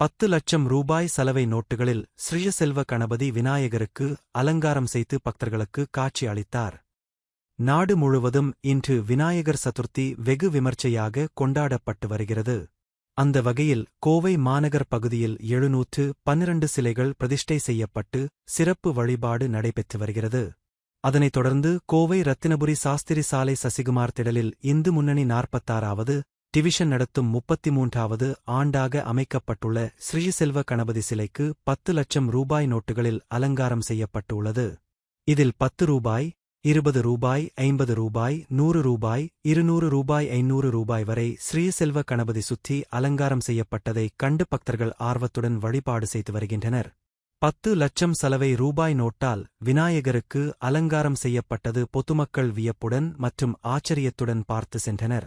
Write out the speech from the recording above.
பத்து லட்சம் ரூபாய் சலவை நோட்டுகளில் ஸ்ரீயசெல்வ கணபதி விநாயகருக்கு அலங்காரம் செய்து பக்தர்களுக்கு காட்சி அளித்தார். நாடு முழுவதும் இன்று விநாயகர் சதுர்த்தி வெகு விமர்சையாக கொண்டாடப்பட்டு வருகிறது. அந்த வகையில் கோவை மாநகர் பகுதியில் எழுநூற்று பன்னிரண்டு சிலைகள் பிரதிஷ்டை செய்யப்பட்டு சிறப்பு வழிபாடு நடைபெற்று வருகிறது. அதனைத் தொடர்ந்து கோவை ரத்தினபுரி சாஸ்திரி சாலை சசிகுமார் திடலில் இந்து முன்னணி நாற்பத்தாறாவது டிவிஷன் நடத்தும் முப்பத்தி மூன்றாவது ஆண்டாக அமைக்கப்பட்டுள்ள ஸ்ரீசெல்வ கணபதி சிலைக்கு பத்து லட்சம் ரூபாய் நோட்டுகளில் அலங்காரம் செய்யப்பட்டுள்ளது. இதில் பத்து ரூபாய் இருபது ரூபாய் ஐம்பது ரூபாய் நூறு ரூபாய் இருநூறு ரூபாய் ஐநூறு ரூபாய் வரை ஸ்ரீசெல்வ கணபதி சுத்தி அலங்காரம் செய்யப்பட்டதை கண்டு பக்தர்கள் ஆர்வத்துடன் வழிபாடு செய்து வருகின்றனர். பத்து லட்சம் செலவை ரூபாய் நோட்டால் விநாயகருக்கு அலங்காரம் செய்யப்பட்டது பொதுமக்கள் வியப்புடன் மற்றும் ஆச்சரியத்துடன் பார்த்து சென்றனர்.